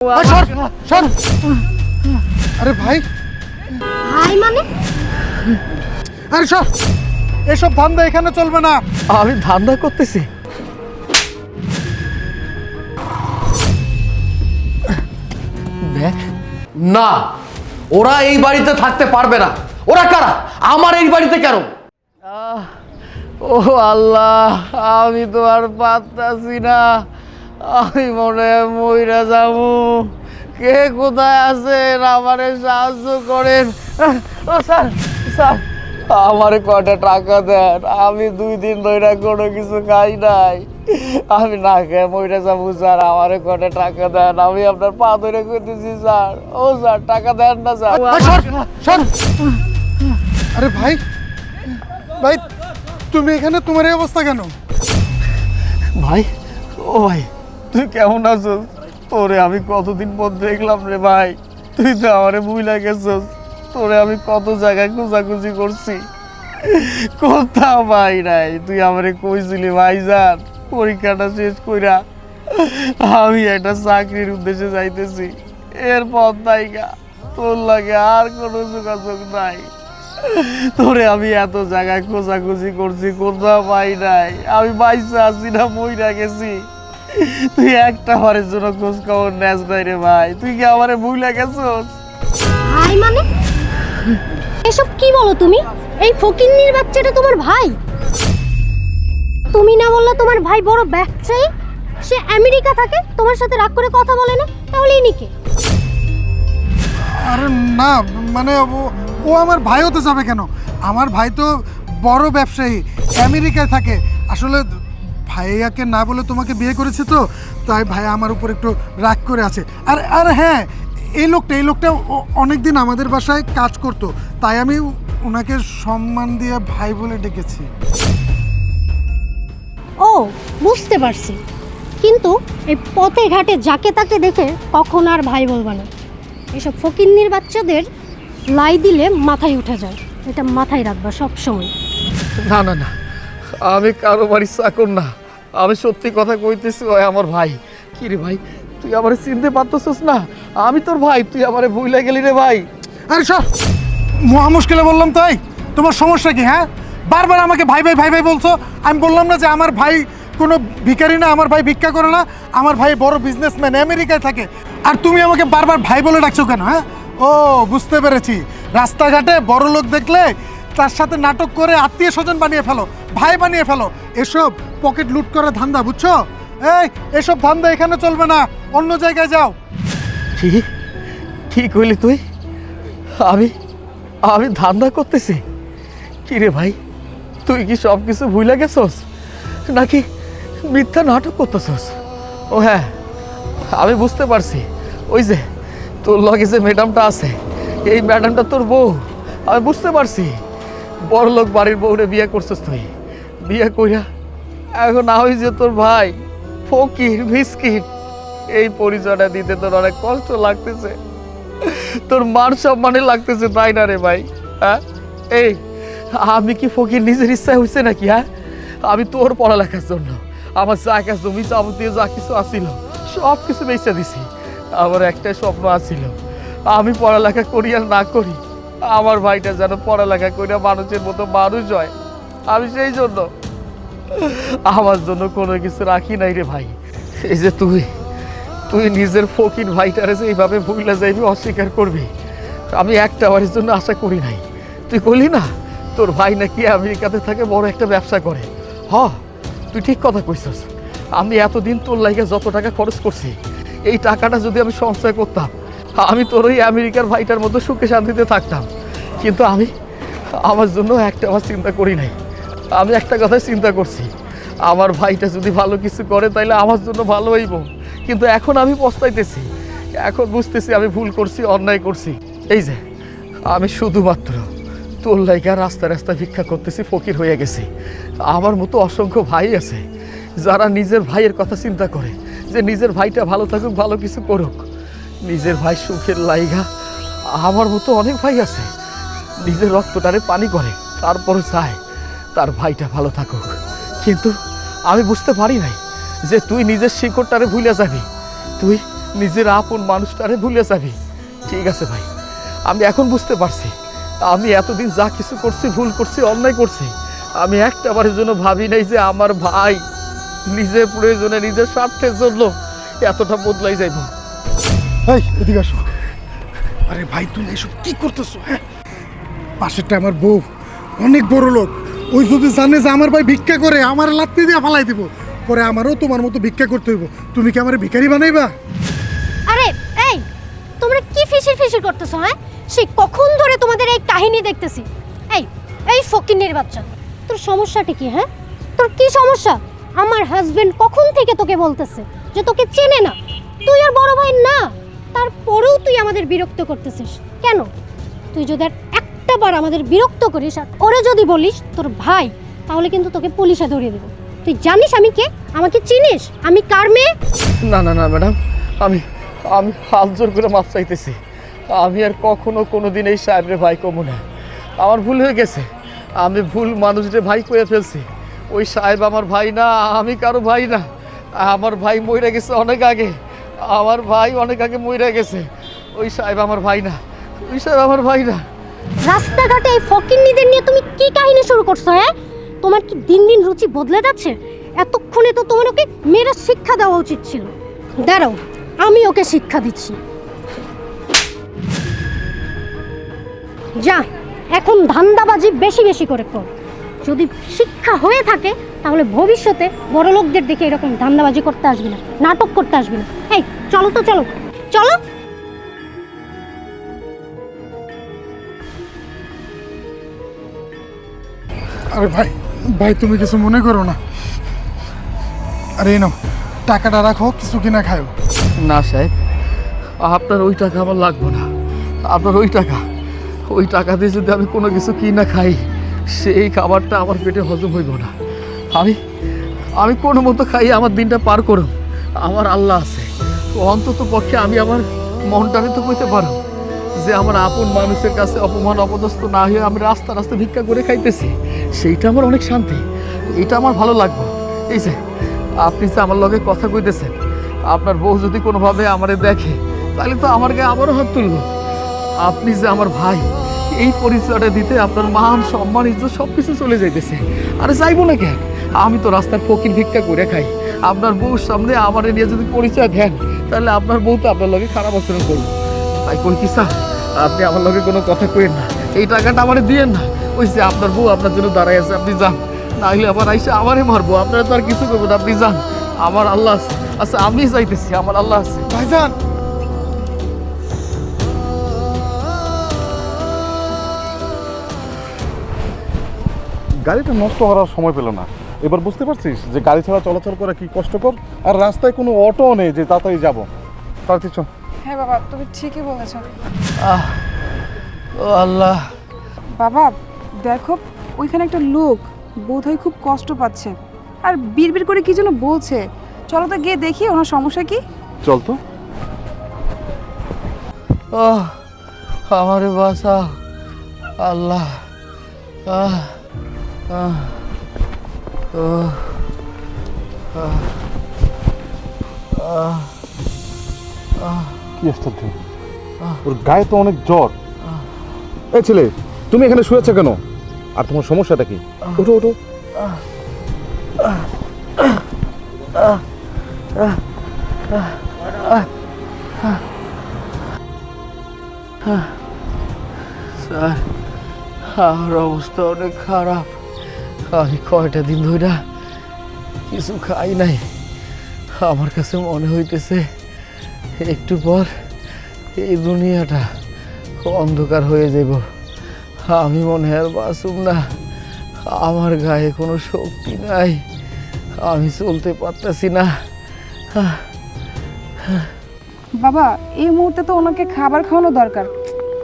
এই সর, সর। আরে ভাই। ভাই মানে? আরে সর। এসব ধান্দা এখানে চলবে না। আমি ধান্দা করতেছি। দেখ। না ওরা এই বাড়িতে থাকতে পারবে না। ওরা কারা? আমার এই বাড়িতে কেন? আহ, ও আল্লাহ আমি তো আর পারতাছি না। আমি মনে হয় মইরা যাব। কে কোথায় আছেন আমারে সাহায্য করেন। ও স্যার স্যার আমারে কয়টা টাকা দেন? আমি দুই দিন ধরে কোনো কিছু খাই নাই। আমি না খেয়ে মইরা যাব স্যার আমারে কয়টা টাকা দেন? আমি আপনার পা ধরে করতেছি স্যার। ও স্যার টাকা দেন না স্যার। আরে ভাই ভাই তুমি এখানে তোমার এই অবস্থা কেন? ভাই ও ভাই তুই কেমন আছিস? তোরে আমি কতদিন পর দেখলাম রে ভাই। তুই তো আমারে ভুলে গেছস। তোরে আমি কত জায়গায় খোঁজাখুঁজি করছি। কোথাও ভাই নাই। তুই আমারে কইছিলি ভাইজান পরীক্ষাটা শেষ কইরা আমি একটা চাকরির উদ্দেশ্যে যাইতেছি। এরপর নাইগা, তোর লাগে আর কোনো যোগাযোগ নাই। তোরে আমি এত জায়গায় খোঁজাখুঁজি করছি, কোথাও পাই নাই। আমি বাইসে আছি না, মইরা গেছি। তুই একটা বারের জন্য খোঁজ খবর নেস নাই রে ভাই। তুই কি আমারে ভুলে গেছস? ভাই মানে? এসব কি বলো তুমি? এই ফকিন্নির বাচ্চাটা তোমার ভাই? তুমি না বললে তোমার ভাই বড় ব্যবসায়ী? সে আমেরিকা থাকে তোমার সাথে রাগ করে কথা বলে না? তাহলে ইনি কে? আরে না মানে ও- ও আমার ভাই হতে যাবে কেন? আমার ভাই তো বড় ব্যবসায়ী আমেরিকায় থাকে। আসলে ভাইয়াকে না বলে তোমাকে বিয়ে করেছে তো? তাই ভাই আমার উপর একটু রাগ করে আছে। আর আর হ্যাঁ এই লোকটা এই লোকটা অনেক দিন আমাদের বাসায় কাজ করতো। তাই আমি ওনাকে সম্মান দিয়ে ভাই বলে ডেকেছি। ও বুঝতে পারছি। কিন্তু এই পথে ঘাটে যাকে তাকে দেখে কখন আর ভাই বলবা না। এসব ফকিন্নির বাচ্চাদের লাই দিলে মাথায় উঠে যায়। এটা মাথায় রাখবা সব সময় না না না আমি কারও বাড়ির চাকর না। আমি সত্যি কথা কইতেছি, ওই আমার ভাই। কি রে ভাই, তুই আমারে চিনতে পারতেছিস না? আমি তোর ভাই, তুই আমারে ভুলে গেলি রে ভাই। আরে সব, মহা মুশকিলে বললাম তাই? তোমার সমস্যা কি হ্যাঁ? বারবার আমাকে ভাই ভাই ভাই ভাই বলছো? আমি বললাম না যে আমার ভাই কোনো ভিখারি না, আমার ভাই ভিক্ষা করে না। আমার ভাই বড় বিজনেসম্যান আমেরিকায় থাকে। আর তুমি আমাকে বারবার ভাই বলে ডাকছো কেন হ্যাঁ? ও, বুঝতে পেরেছি। রাস্তাঘাটে বড় লোক দেখলে তার সাথে নাটক করে আত্মীয় স্বজন বানিয়ে ফেলো, ভাই বানিয়ে ফেলো। এসব পকেট লুট করা ধান্দা, বুঝছ? এই, এসব ধান্দা এখানে চলবে না, অন্য জায়গায় যাও। কি? কি কইলি তুই? আমি আমি ধান্দা করতেছি। কি রে ভাই, তুই কি সব কিছু ভুলে গেছস? নাকি মিথ্যা নাটক করতেছস? ও হ্যাঁ আমি বুঝতে পারছি। ওই যে, তোর লগে যে ম্যাডামটা আছে, এই ম্যাডামটা তোর বউ। আমি বুঝতে পারছি। বড় লোক বাড়ির বউরে বিয়ে করছিস তুই? বিয়ে কইরা এখন না হই যে তোর ভাই, ফকির বিস্কিট এই পরিচয়টা দিতে তোর অনেক কষ্ট লাগতেছে। তোর মান সম্মানে লাগতেছে, তাই না রে ভাই? হ্যাঁ? এই, আমি কি ফকির নিজের ইচ্ছা হয়েছে নাকি হ্যাঁ? আমি তোর পড়ালেখার জন্য, আমার যা জায়গা জমি যাবতীয় যা কিছু আসিল সব কিছু বেঁচে দিছি। আমার একটাই স্বপ্ন আসিল আমি পড়ালেখা করি আর না করি আমার ভাইটা যেন পড়ালেখা করিয়া মানুষের মতো মানুষ হয়। আমি সেই জন্য আমার জন্য কোনো কিছু রাখি নাই রে ভাই। এই যে তুই তুই নিজের ফকির ভাইটারে যে এইভাবে ভুলে যাইবি অস্বীকার করবি, আমি একটা বারের জন্য আশা করি নাই। তুই করলি না, তোর ভাই নাকি আমেরিকাতে থাকে, বড় একটা ব্যবসা করে। হ, তুই ঠিক কথা কইছস। আমি এতদিন তোর লাইগে যত টাকা খরচ করছি, এই টাকাটা যদি আমি সঞ্চয় করতাম আমি তোর ওই আমেরিকার ভাইটার মতো সুখে শান্তিতে থাকতাম। কিন্তু আমি আমার জন্য একটা আমার চিন্তা করি নাই। আমি একটা কথা চিন্তা করছি। আমার ভাইটা যদি ভালো কিছু করে, তাইলে আমার জন্য ভালো হইব। কিন্তু এখন আমি পস্তাইতেছি। এখন বুঝতেছি আমি ভুল করছি, অন্যায় করছি। এই যে, আমি শুধুমাত্র তোর লাইগা রাস্তা রাস্তা ভিক্ষা করতেছি, ফকির হয়ে গেছি। আমার মতো অসংখ্য ভাই আছে, যারা নিজের ভাইয়ের কথা চিন্তা করে, যে নিজের ভাইটা ভালো থাকুক, ভালো কিছু করুক। নিজের ভাই সুখের লাইগা, আমার মতো অনেক ভাই আছে। নিজের রক্তটারে পানি করে তারপরে চায়, তার ভাইটা ভালো থাকুক। কিন্তু আমি বুঝতে পারি নাই যে তুই নিজের শিকড়টারে ভুলে যাবি। তুই নিজের আপন মানুষটারে ভুলে যাবি। ঠিক আছে ভাই, আমি এখন বুঝতে পারছি। আমি এতদিন যা কিছু করছি, ভুল করছি, অন্যায় করছি, আমি একটা বারের জন্য ভাবি নাই যে আমার ভাই নিজের প্রয়োজনে নিজের স্বার্থের জন্য এতটা বদলাই যাইব। এই এদিকে আসো। আরে ভাই তুমি এসব কি করতেছো হ্যাঁ? পাশেরটা আমার বউ অনেক বড় লোক। ওই যদি জানে যে আমার ভাই ভিক্ষা করে আমার লাত্তি দিয়ে ফালাই দিব। পরে আমারও তোমার মতো ভিক্ষা করতে হইব। তুমি কি আমার ভিখারি বানাইবা? আরে এই তোমরা কি ফিসির ফিসির করতেছো হ্যাঁ? সেই কখন ধরে তোমাদের এই কাহিনী দেখতেছি? এই এই ফকিন্নির বাচ্চা তোর সমস্যাটা কি হ্যাঁ? তোর কি সমস্যা? আমার হাজবেন্ড কখন থেকে তোকে বলতেছে যে তোকে চেনে না? তুই আর বড় ভাই না? তারপরেও তুই আমাদের বিরক্ত করতেছিস। কেন? তুই যদি আর একটা বার আমাদের বিরক্ত করিস আর ওরে যদি বলিস তোর ভাই, তাহলে কিন্তু তোকে পুলিশে ধরিয়ে দেবো। তুই জানিস আমি কে? আমাকে চিনিস? আমি কার মেয়ে? না না না, ম্যাডাম, আমি আমি হাত জোর করে মাপ চাইতেছি। আমি আর কখনো কোনো দিন এই সাহেবরে ভাই কমু না। আমার ভুল হয়ে গেছে। আমি ভুল মানুষরে ভাই কয়ে ফেলছি। ওই সাহেব আমার ভাই না, আমি কারও ভাই না। আমার ভাই মরে গেছে অনেক আগে। আমার ভাই অনেক আগে মরে গেছে। ওই সাহেব আমার ভাই না। ওই সাহেব আমার ভাই না। রাস্তাঘাটে এই ফকিন্নিদের নিয়ে তুমি কি কাহিনী শুরু করছ হ্যাঁ? তোমার কি দিন দিন রুচি বদলে যাচ্ছে? এতক্ষণে তো তোমার ওকে মেয়েরা শিক্ষা দেওয়া উচিত ছিল। দাঁড়াও, আমি ওকে শিক্ষা দিচ্ছি। যা, এখন ধান্দাবাজি বেশি বেশি করে কর। যদি শিক্ষা হয়ে থাকে তাহলে ভবিষ্যতে বড় লোকদের দেখে এরকম ধান্দাবাজি করতে আসবে না নাটক করতে আসবে না। এই চলো তো চলো চলো। আরে ভাই ভাই তুমি কিছু মনে করো না। আরে নাও টাকাটা রাখো কিছু কিনা খাও না সাহেব আপনার ওই টাকা আমার লাগবে না। আপনার ওই টাকা ওই টাকা দিয়ে যদি আমি কোনো কিছু কিনা না খাই সেই খাবারটা আমার পেটে হজম হইব না। আমি আমি কোনো মতো খাই আমার দিনটা পার করুন। আমার আল্লাহ আছে। অন্তত পক্ষে আমি আমার মনটাকে তো কইতে পারো যে আমার আপন মানুষের কাছে অপমান, অপদস্থ না হয়ে আমি রাস্তা রাস্তা ভিক্ষা করে খাইতেছি, সেইটা আমার অনেক শান্তি। এটা আমার ভালো লাগবে। এই যে, আপনি যে আমার লগে কথা কইতেছেন, আপনার বউ যদি কোনোভাবে আমারে দেখে, তাহলে তো আমার গায়ে আবারও হাত তুলব। আপনি যে আমার ভাই, এই পরিচয়টা দিতে আপনার মান, সম্মান, ইজ্জত সব কিছু চলে যাইতেছে। আরে চাইব না কেন? আমি তো রাস্তার ফকির ভিক্ষা করে খাই। আপনার বউর সামনে আমার নিয়ে যদি পরিচয় দেন, তাহলে আপনার বউ তো আপনার লগে খারাপ আচরণ করবে। তাই কই কি স্যার? আপনি আমার লগে কোনো কথা কইেন না। এই টাকাটা আমারে দিয়েন না। ওই যে আপনার বউ আপনার জন্য দাঁড়াই আছে, আপনি যান। না হলে আবার আইসে আমারে মারবো। আপনারা তো আর কিছু করব না, আপনি যান। আমার আল্লাহ আছে। আচ্ছা আমি যাইতেছি, আমার আল্লাহ আছে। ভাইজান! গাড়িটা নষ্ট হওয়ার সময় পেল না। এবার বুঝতে পারছিস যে গাড়ি ছাড়া চলাচল করা কি কষ্টকর? আর রাস্তায় কোনো অটো নেই যে তাড়াতাড়ি যাব। তাড়াতাড়ি চল। হ্যাঁ বাবা তুমি ঠিকই বলেছ। আহ ও আল্লাহ। বাবা দেখো ওইখানে একটা লোক বোধ হয় খুব কষ্ট পাচ্ছে। আর বিড়বিড় করে কি যেন বলছে? চলো তো গিয়ে দেখি ওনার সমস্যা কি? চল তো। ও আমারে বাসা আল্লাহ। আহ আহ। কি আশ্চর্য ওর গায়ে তো অনেক জ্বর। এই ছেলে তুমি এখানে শুয়েছো কেন? আর তোমার সমস্যাটা কি? ওঠো ওঠো। স্যার আমার অবস্থা অনেক খারাপ। আমি কয়টা দিন ধরে কিছু খাই নাই। আমার কাছে মনে হইতেছে, একটু পর এই দুনিয়াটা অন্ধকার হয়ে যাব আমি মনে আর বাঁচুম না। আমার গায়ে কোনো শক্তি নাই। আমি চলতে পারতেছি না। বাবা, এই মুহূর্তে তো ওনাকে খাবার খাওয়ানো দরকার।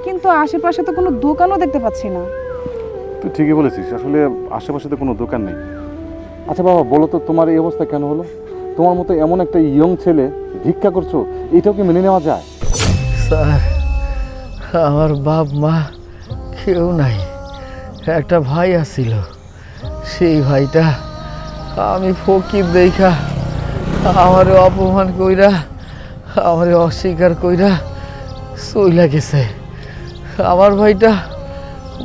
কিন্তু আশেপাশে তো কোনো দোকানও দেখতে পাচ্ছি না। তুই ঠিকই বলেছিস, আসলে আশেপাশে তো কোনো দোকান নেই। আচ্ছা বাবা, বলো তো তোমার এই অবস্থা কেন হলো? তোমার মতো এমন একটা ইয়ং ছেলে ভিক্ষা করছ, এটাও কি মেনে নেওয়া যায়? স্যার, আমার বাপ মা কেউ নাই। একটা ভাই আছিল, সেই ভাইটা আমি ফকির দেখা আমার অপমান কইরা, আমারে অস্বীকার কইরা চইলা গেছে। আমার ভাইটা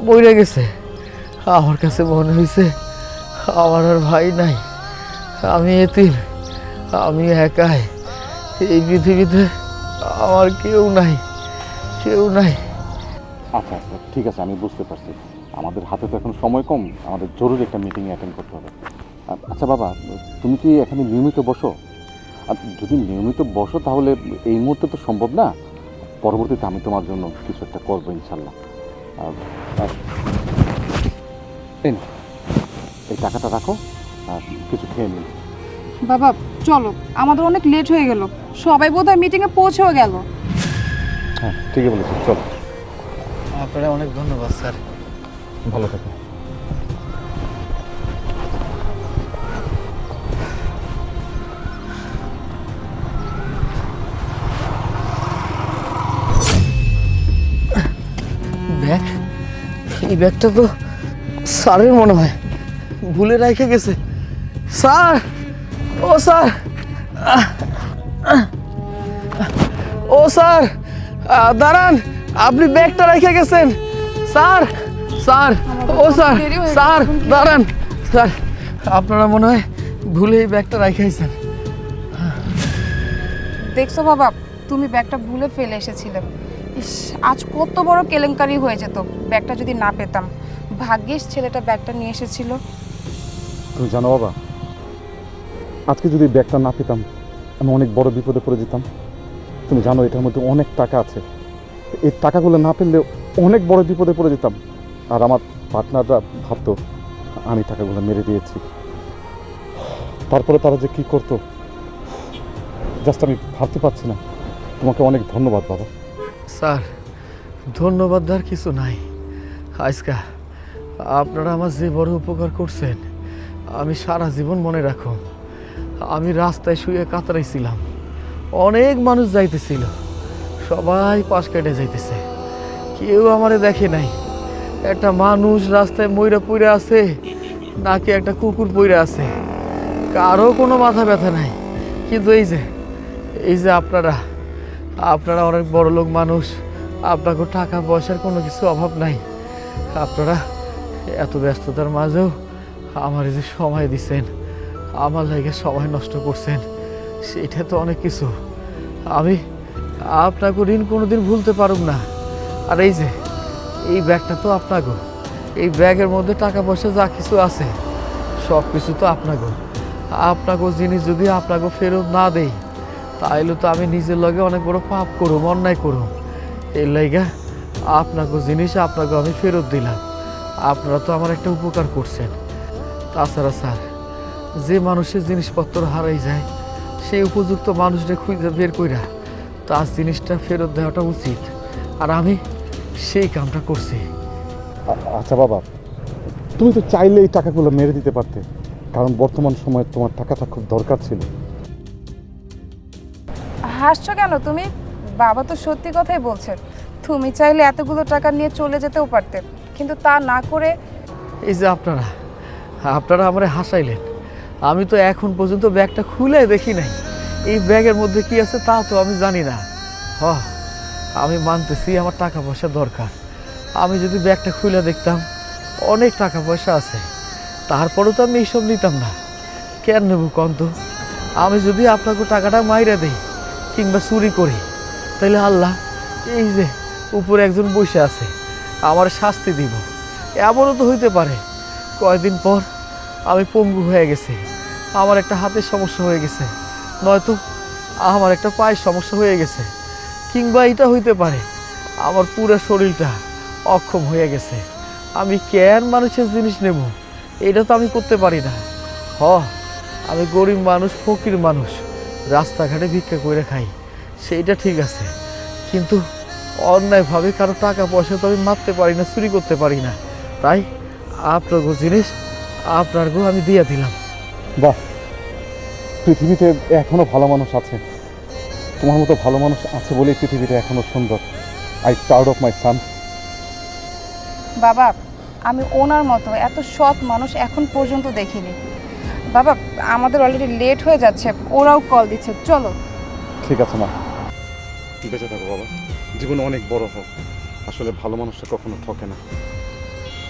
মইরা গেছে। আমার কাছে মনে হয়েছে আমার আর ভাই নাই। আমি এতিম, আমি একাই। এই পৃথিবীতে আমার কেউ নাই কেউ নাই। আচ্ছা আচ্ছা ঠিক আছে, আমি বুঝতে পারছি। আমাদের হাতে তো এখন সময় কম, আমাদের জরুরি একটা মিটিং অ্যাটেন্ড করতে হবে। আচ্ছা বাবা, তুমি কি এখানে নিয়মিত বসো? আর যদি নিয়মিত বসো, তাহলে এই মুহূর্তে তো সম্ভব না। পরবর্তীতে আমি তোমার জন্য কিছু একটা করব, ইনশাল্লাহ। আর এই এই টাকাটা রাখো আর কিছু খেয়ে নিন বাবা চলো আমাদের অনেক লেট হয়ে গেল। সবাই বোধহয় মিটিংয়ে পৌঁছেও গেল। হ্যাঁ ঠিকই বলেছি চলো। আপনারা অনেক ধন্যবাদ স্যার। ভালো থাকো। ব্যাগ? এই ব্যাগটা তো স্যারের মনে হয় ভুলে রেখে গেছে। স্যার ও স্যার ও স্যার দাঁড়ান আপনি ব্যাগটা রেখে গেছেন। স্যার স্যার ও স্যার স্যার দাঁড়ান। স্যার আপনারা মনে হয় ভুলে এই ব্যাগটা রেখেছেন দেখছ বাবা তুমি ব্যাগটা ভুলে ফেলে এসেছিলে। ইস আজ কত বড় কেলেঙ্কারি হয়ে যেত ব্যাগটা যদি না পেতাম। ভাগ্যিস ছেলেটা ব্যাগটা নিয়ে এসেছিল। তুমি জানো বাবা আজকে যদি ব্যাগটা না পেতাম আমি অনেক বড় বিপদে পড়ে যেতাম। তুমি জানো এটার মধ্যে অনেক টাকা আছে। এই টাকাগুলো না পেলে অনেক বড় বিপদে পড়ে যেতাম। আর আমার পার্টনাররা ভাবতো আমি টাকাগুলো মেরে দিয়েছি। তারপরে তারা যে কি করতো জাস্ট আমি ভাবতে পারছি না। তোমাকে অনেক ধন্যবাদ বাবা। স্যার ধন্যবাদ দেওয়ার কিছু নাই। আজকা আপনারা আমার যে বড় উপকার করছেন, আমি সারা জীবন মনে রাখো আমি রাস্তায় শুয়ে কাতরাইছিলাম। অনেক মানুষ যাইতেছিল, সবাই পাশ কেটে যাইতেছে। কেউ আমারে দেখে নাই। একটা মানুষ রাস্তায় ময়রা পইরা আছে, নাকি একটা কুকুর পইরা আছে। কারও কোনো মাথা ব্যথা নাই। কিন্তু এই যে এই যে আপনারা আপনারা অনেক বড় লোক মানুষ, আপনাকে টাকা পয়সার কোনো কিছু অভাব নাই। আপনারা এত ব্যস্ততার মাঝেও আমার যে সময় দিচ্ছেন আমার লাগে সময় নষ্ট করছেন, সেটা তো অনেক কিছু। আমি আপনাকে ঋণ কোনোদিন ভুলতে পারব না। আর এই যে, এই ব্যাগটা তো আপনাকে, এই ব্যাগের মধ্যে টাকা পয়সা যা কিছু আছে, সব কিছু তো আপনাকে। আপনাকে জিনিস যদি আপনাকে ফেরত না দেই, তাইলে তো আমি নিজের লগে অনেক বড় পাপ করুম, অন্যায় করুম। এর লাইগা আপনাকে জিনিস আপনাকে আমি ফেরত দিলাম। আপনারা তো আমার একটা উপকার করছেন। তাছাড়া স্যার যে মানুষের জিনিসপত্র হারাই যায় সেই উপযুক্ত মানুষটা খুঁজে বের কইরা তার জিনিসটা ফেরত দেওয়াটা উচিত। আর আমি সেই কামটা করছি। আচ্ছা বাবা তুমি তো চাইলে এই টাকাগুলো মেরে দিতে পারতে কারণ বর্তমান সময়ে তোমার টাকাটা খুব দরকার ছিল। হাসছো কেন তুমি? বাবা তো সত্যি কথাই বলছে তুমি চাইলে এতগুলো টাকা নিয়ে চলে যেতেও পারতে কিন্তু তা না করে এই যে আপনারা আপনারা আমারে হাসাইলেন। আমি তো এখন পর্যন্ত ব্যাগটা খুলে দেখি নাই। এই ব্যাগের মধ্যে কি আছে তা তো আমি জানি না। হ, আমি মানতেছি আমার টাকা পয়সা দরকার। আমি যদি ব্যাগটা খুলে দেখতাম, অনেক টাকা পয়সা আছে। তারপরেও তো আমি এইসব নিতাম না। কেন নেব কন্ত? আমি যদি আপনাকে টাকাটা মাইরা দেই কিংবা চুরি করি তাহলে আল্লাহ, এই যে উপরে একজন বসে আছে। আমার শাস্তি দিব। এমনও তো হইতে পারে, কয়দিন পর আমি পঙ্গু হয়ে গেছি। আমার একটা হাতের সমস্যা হয়ে গেছে, নয়তো আমার একটা পায়ের সমস্যা হয়ে গেছে, কিংবা এটা হইতে পারে, আমার পুরো শরীরটা অক্ষম হয়ে গেছে। আমি কেন মানুষের জিনিস নেব, এটা তো আমি করতে পারি না। হ, আমি গরিব মানুষ, ফকির মানুষ, রাস্তাঘাটে ভিক্ষা করে খাই, সেইটা ঠিক আছে। কিন্তু অন্যায়ভাবে কারও টাকা পয়সা তো আমি মারতে পারি না চুরি করতে পারি না। তাই আপনার গো জিনিস আপনার গো আমি দিয়ে দিলাম। বাহ পৃথিবীতে এখনও ভালো মানুষ আছে। তোমার মতো ভালো মানুষ আছে বলেই পৃথিবীটা এখনও সুন্দর। I proud of my son বাবা আমি ওনার মতো এত সৎ মানুষ এখন পর্যন্ত দেখিনি। বাবা আমাদের অলরেডি লেট হয়ে যাচ্ছে ওরাও কল দিচ্ছে চলো। ঠিক আছে মা। বেঁচে থাকো বাবা। জীবনে অনেক বড় হোক। আসলে ভালো মানুষটা কখনো ঠকে না।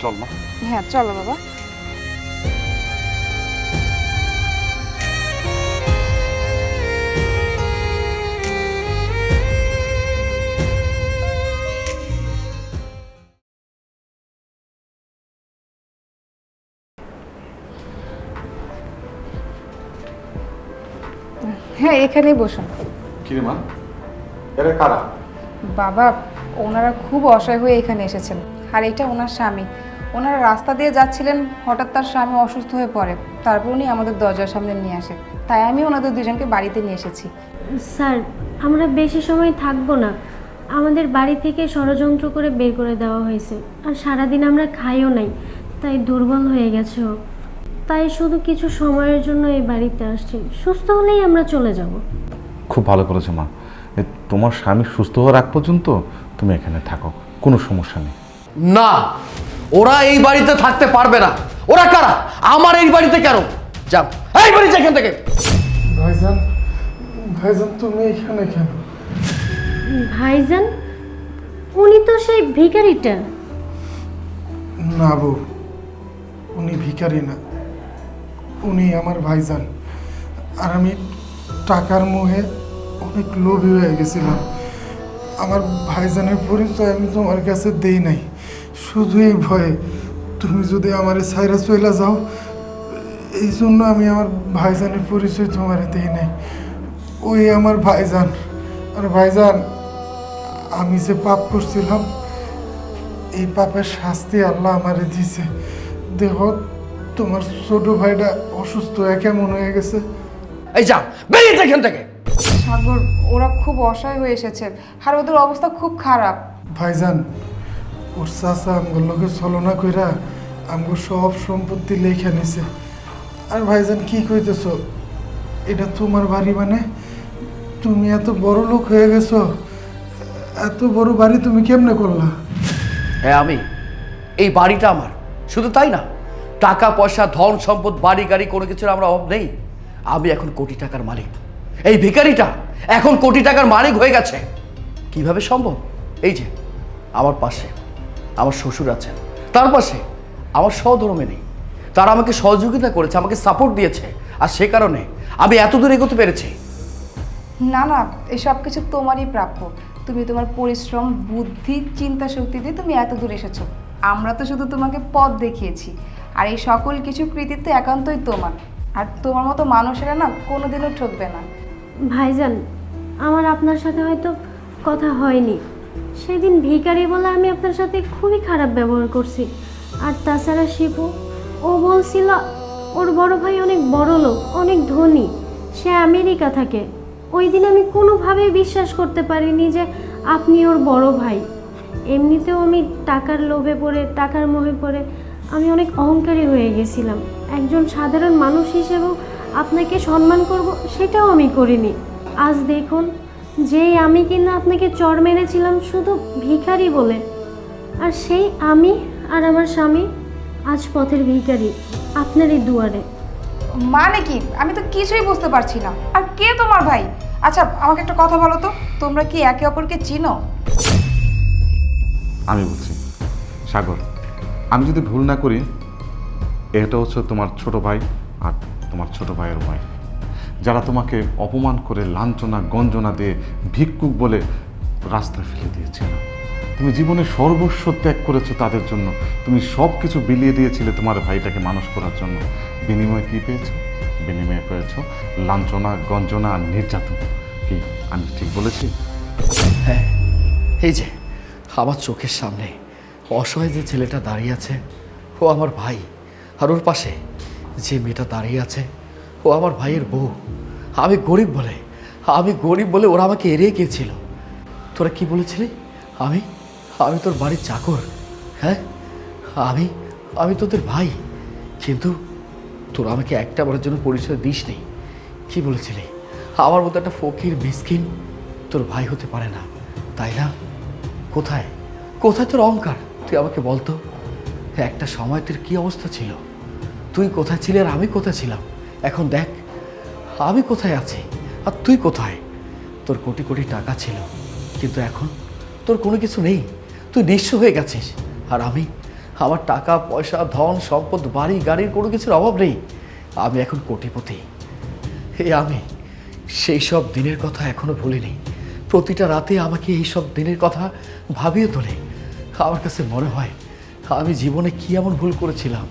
চল মা। হ্যাঁ চলো বাবা। হ্যাঁ এখানেই বসুন। কিরে মা? এরা কারা? বাবা ওনারা খুব অসহায় হয়ে এখানে এসেছেন। আর এটা ওনার স্বামী। ওনারা রাস্তা দিয়ে যাচ্ছিলেন হঠাৎ তার স্বামী অসুস্থ হয়ে পড়ে। তারপর উনি আমাদের দরজার সামনে নিয়ে আসে তাই আমি ওনাদের দুজনকে বাড়িতে নিয়ে এসেছি। স্যার আমরা বেশি সময় থাকব না। আমাদের বাড়ি থেকে ষড়যন্ত্র করে বের করে দেওয়া হয়েছে। আর সারাদিন আমরা খাইও নাই। তাই দুর্বল হয়ে গেছে ও। তাই শুধু কিছু সময়ের জন্য এই বাড়িতে আসছি। সুস্থ হলেই আমরা চলে যাব। খুব ভালো করেছ মা। তোমার স্বামী সুস্থ হওয়ার আগ পর্যন্ত তুমি এখানে থাকো কোনো সমস্যা নেই। না ওরা এই বাড়িতে থাকতে পারবে না। ওরা কারা? আমার এই বাড়িতে কেন? যাও এই বাড়িতে এখান থেকে। ভাইজান ভাইজান তুমি এখানে কেন? ভাইজান উনি তো সেই ভিখারিটা। না বউ উনি ভিখারি না। উনি আমার ভাইজান। আর আমি টাকার মোহে অনেক লোভী হয়ে গেছিলাম। আমার ভাইজানের পরিচয় আমি তোমার কাছে দেই নাই। শুধু এই ভয়ে। তুমি যদি আমার সাইরা চইলা যাও, এই জন্য আমি আমার ভাইজানের পরিচয় তোমার দেই নাই। ওই আমার ভাইজান। আর ভাইজান, আমি যে পাপ করছিলাম, এই পাপের শাস্তি আল্লাহ আমারে দিছে। দেহ তোমার ছোট ভাইটা অসুস্থ কেমন হয়ে গেছে। এই যা, বেরিয়ে এখান থেকে। সাগর ওরা খুব অসহায় হয়ে এসেছে। আর ওদের অবস্থা খুব খারাপ। ভাইজান ওর চাচা আমগুলো লোকে ছলনা কইরা আমগো সব সম্পত্তি লেখা নিছে। আর ভাইজান কি কইতেছ? এটা তোমার বাড়ি মানে? তুমি এত বড় লোক হয়ে গেছো এত বড় বাড়ি তুমি কেমনে করলা? হ্যাঁ আমি। এই বাড়িটা আমার। শুধু তাই না টাকা পয়সা ধন সম্পদ বাড়ি গাড়ি কোনো কিছুর আমরা অভাব নেই। আমি এখন কোটি টাকার মালিক। এই ভিখারিটা এখন কোটি টাকার মালিক হয়ে গেছে। কীভাবে সম্ভব? এই যে, আমার পাশে, আমার শ্বশুর আছেন। তার পাশে আমার সহধর্মে নেই। তারা আমাকে সহযোগিতা করেছে, আমাকে সাপোর্ট দিয়েছে। আর সে কারণে আমি এত দূর এগোতে পেরেছি। না না, এসব কিছু তোমারই প্রাপ্য। তুমি তোমার পরিশ্রম, বুদ্ধি, চিন্তা শক্তি দিয়ে তুমি এত দূর এসেছ। আমরা তো শুধু তোমাকে পথ দেখিয়েছি। আর এই সকল কিছু কৃতিত্ব একান্তই তোমার। আর তোমার মতো মানুষেরা না কোনোদিনও ঠকবে না। ভাইজান, আমার আপনার সাথে হয়তো কথা হয়নি। সেদিন ভিখারি বলে আমি আপনার সাথে খুবই খারাপ ব্যবহার করছি। আর তাছাড়া শিপু, ও বলছিল ওর বড় ভাই অনেক বড় লোক, অনেক ধনী, সে আমেরিকা থাকে। ওই দিন আমি কোনোভাবেই বিশ্বাস করতে পারিনি যে আপনি ওর বড় ভাই। এমনিতেও আমি টাকার লোভে পড়ে, টাকার মোহে পড়ে আমি অনেক অহংকারী হয়ে গেছিলাম। একজন সাধারণ মানুষ হিসেবেও আপনাকে সম্মান করব সেটাও আমি করিনি। আজ দেখুন যেই আমি কিনা আপনাকে চর মেরেছিলাম শুধু ভিখারি বলে। আর সেই আমি আর আমার স্বামী আজ পথের ভিখারি আপনারই দুয়ারে। মানে কি? আমি তো কিছুই বুঝতে পারছি না। আর কে তোমার ভাই? আচ্ছা আমাকে একটা কথা বলো তো তোমরা কি একে অপরকে চিনো? আমি বলছি সাগর আমি যদি ভুল না করি এটা হচ্ছে তোমার ছোট ভাই আর তোমার ছোট ভাইয়ের ওয়াইফ যারা তোমাকে অপমান করে লাঞ্ছনা, গঞ্জনা দিয়ে ভিক্ষুক বলে রাস্তায় ফেলে দিয়েছিল তুমি জীবনে সর্বস্ব ত্যাগ করেছ তাদের জন্য। তুমি সব কিছু বিলিয়ে দিয়েছিলে তোমার ভাইটাকে মানুষ করার জন্য। বিনিময়ে কী পেয়েছ? বিনিময়ে পেয়েছ লাঞ্ছনা, গঞ্জনা আর নির্যাতন। কি, আমি ঠিক বলেছি? হ্যাঁ এই যে, আমার চোখের সামনে অসহায় যে ছেলেটা দাঁড়িয়ে আছে, ও আমার ভাই, আর ওর পাশে যে মেয়েটা দাঁড়িয়ে আছে, ও আমার ভাইয়ের বউ। আমি গরিব বলে, আমি গরিব বলে ওরা আমাকে এড়িয়ে গিয়েছিল। তোরা কি বলেছিলি? আমি? আমি তোর বাড়ির চাকর। হ্যাঁ? আমি? আমি তোদের ভাই। কিন্তু তোরা আমাকে একটা বারের জন্য পরিচয় দিস নেই কি বলেছিলি? আমার মতো একটা ফকির, মিসকিন তোর ভাই হতে পারে না। তাই না? কোথায়? কোথায় তোর অহংকার? তুই আমাকে বলতো, একটা সময় তোর কী অবস্থা ছিল? তুই কোথায় ছিলি আর আমি কোথায় ছিলাম? এখন দেখ, আমি কোথায় আছি? আর তুই কোথায়? তোর কোটি কোটি টাকা ছিল, কিন্তু এখন তোর কোনো কিছু নেই। তুই নিঃস্ব হয়ে গেছিস। আর আমি, আমার টাকা, পয়সা, ধন, সম্পদ, বাড়ি, গাড়ির কোনো কিছুর অভাব নেই। আমি এখন কোটিপতি। হে আমি, সেই সব দিনের কথা এখনও ভুলিনি। প্রতিটা রাতে আমাকে এই সব দিনের কথা ভাবিয়ে তোলে। আমার কাছে মনে হয়, আমি জীবনে কি এমন ভুল করেছিলাম?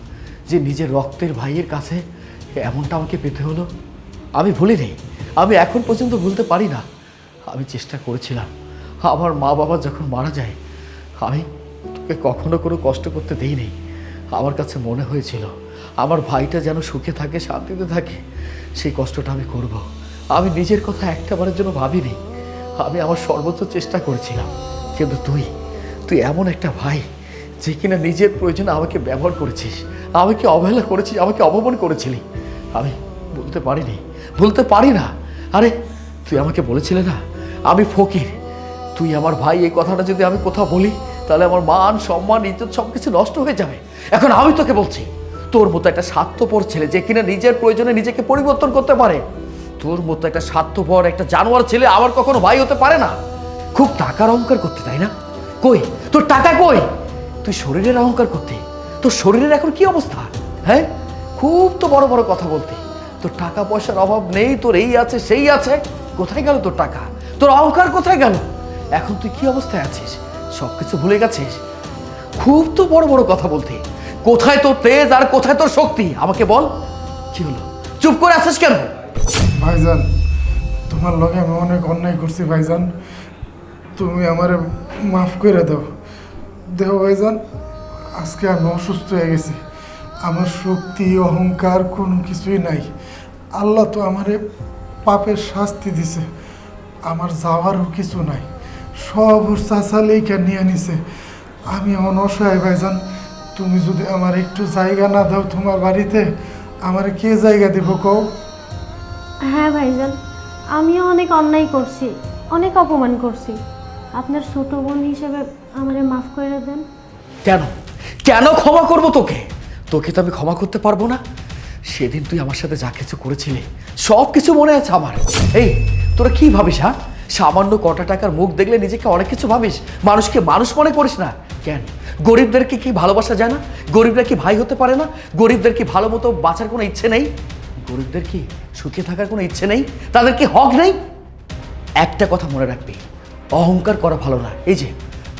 যে নিজের রক্তের ভাইয়ের কাছে এমনটা আমাকে পেতে হলো, আমি ভুলিনি আমি এখন পর্যন্ত ভুলতে পারি না। আমি চেষ্টা করেছিলাম। আমার মা বাবা যখন মারা যায়, আমি তোকে কখনো কোনো কষ্ট করতে দিইনি। আমার কাছে মনে হয়েছিল, আমার ভাইটা যেন সুখে থাকে, শান্তিতে থাকে, সেই কষ্টটা আমি করব। আমি নিজের কথা একটা বারের জন্য ভাবিনি। আমি আমার সর্বোচ্চ চেষ্টা করেছিলাম। কিন্তু তুই তুই এমন একটা ভাই যে কিনা নিজের প্রয়োজনে আমাকে ব্যবহার করেছিস। আমাকে অবহেলা করেছি, আমাকে অপমান করেছিলি। আমি বলতে পারিনি, বলতে পারি না। আরে, তুই আমাকে বলেছিলে না? আমি ফকির। তুই আমার ভাই, এই কথাটা যদি আমি কোথাও বলি, তাহলে আমার মান, সম্মান, ইজ্জত সব কিছু নষ্ট হয়ে যাবে। এখন আমি তোকে বলছি, তোর মতো একটা স্বার্থপর ছেলে যে কিনা নিজের প্রয়োজনে নিজেকে পরিবর্তন করতে পারে, তোর মতো একটা স্বার্থপর একটা জানোয়ার ছেলে আমার কখনো ভাই হতে পারে না। খুব টাকার অহংকার করতে, তাই না? কই? তোর টাকা কই? তুই শরীরের অহংকার করতে। তোর শরীরের এখন কি অবস্থা? হ্যাঁ? খুব তো বড় বড় কথা বলতে। তোর টাকা পয়সার অভাব নেই, তোর এই আছে, সেই আছে। কোথায় গেল তোর টাকা? তোর অহংকার কোথায় গেল? এখন তুই কি অবস্থায় আছিস? সব কিছু ভুলে গেছিস? খুব তো বড় বড় কথা বলতে। কোথায় তোর তেজ আর কোথায় তোর শক্তি? আমাকে বল। কি হলো? চুপ করে আছিস কেন? ভাইজান, তোমার লগে আমি অনেক অন্যায় করছি ভাইজান। তুমি আমারে মাফ করে দাও। দেহ ভাইজান। আজকে আমি অসুস্থ হয়ে গেছি। আমার শক্তি অহংকার কোনো কিছুই নাই। আল্লাহ তো আমারে পাপের শাস্তি দিছে। আমার যাওয়ারও কিছু নাই। সব ওর চাচা লেখা নিয়ে নিছে। আমি এমন অসহায় ভাইজান তুমি যদি আমার একটু জায়গা না দাও তোমার বাড়িতে আমার কে জায়গা দিব কও? হ্যাঁ ভাইজান আমিও অনেক অন্যায় করছি অনেক অপমান করছি। আপনার ছোট বোন হিসেবে আমারে মাফ করে দেন। কেন? কেন ক্ষমা করব তোকে? তোকে তো আমি ক্ষমা করতে পারব না। সেদিন তুই আমার সাথে যা কিছু করেছিলি, সব কিছু মনে আছে আমার। এই, তোরা কি ভাবিস হ্যাঁ? সামান্য কটা টাকার মুখ দেখলে নিজেকে অনেক কিছু ভাবিস। মানুষকে মানুষ মনে করিস না। কেন? গরিবদেরকে কি ভালোবাসা যায় না গরিবরা কি ভাই হতে পারে না? গরিবদের কি ভালো মতো বাঁচার কোনো ইচ্ছে নেই? গরিবদের কি সুখে থাকার কোনো ইচ্ছে নেই? তাদের কি হক নেই? একটা কথা মনে রাখবি, অহংকার করা ভালো না। এই যে,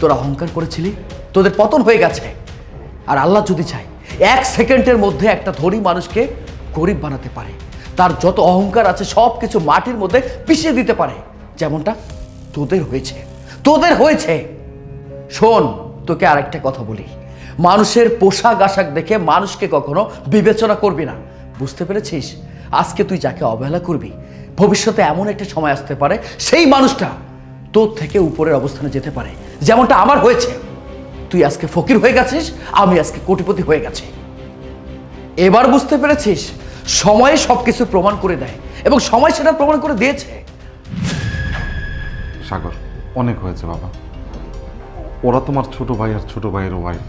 তোরা অহংকার করেছিলি, তোদের পতন হয়ে গেছে। আর আল্লাহ যদি চায়, এক সেকেন্ডের মধ্যে একটা ধনী মানুষকে গরিব বানাতে পারে। তার যত অহংকার আছে সব কিছু মাটির মধ্যে পিষিয়ে দিতে পারে। যেমনটা তোদের হয়েছে। তোদের হয়েছে। শোন, তোকে আরেকটা কথা বলি। মানুষের পোশাক আশাক দেখে মানুষকে কখনো বিবেচনা করবি না। বুঝতে পেরেছিস? আজকে তুই যাকে অবহেলা করবি, ভবিষ্যতে এমন একটা সময় আসতে পারে, সেই মানুষটা তোর থেকে উপরের অবস্থানে যেতে পারে। যেমনটা আমার হয়েছে। তুই আজকে ফকির হয়ে গেছিস আমি আজকে কোটিপতি হয়ে গেছি। এবার বুঝতে পেরেছিস সময়ে সব কিছু প্রমাণ করে দেয় এবং সময় সেটা প্রমাণ করে দিয়েছে। সাগর অনেক হয়েছে বাবা। ওরা তোমার ছোট ভাই আর ছোট ভাইয়ের ওয়াইফ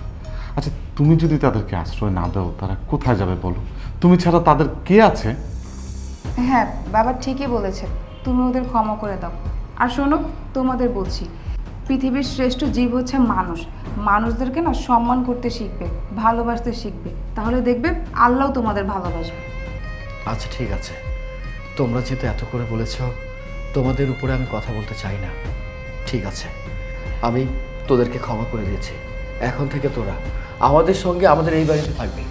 আচ্ছা তুমি যদি তাদেরকে আশ্রয় না দাও তারা কোথায় যাবে বলো? তুমি ছাড়া তাদের কে আছে? হ্যাঁ বাবা ঠিকই বলেছে। তুমি ওদের ক্ষমা করে দাও। আর শোনো তোমাদের বলছি পৃথিবীর শ্রেষ্ঠ জীব হচ্ছে মানুষ। মানুষদেরকে না সম্মান করতে শিখবে, ভালোবাসতে শিখবে। তাহলে দেখবে আল্লাহ তোমাদের ভালোবাসবে। আচ্ছা ঠিক আছে। তোমরা যেহেতু এত করে বলেছ, তোমাদের উপরে আমি কথা বলতে চাই না। ঠিক আছে। আমি তোদেরকে ক্ষমা করে দিয়েছি। এখন থেকে তোরা আমাদের সঙ্গে আমাদের এই বাড়িতে থাকবি।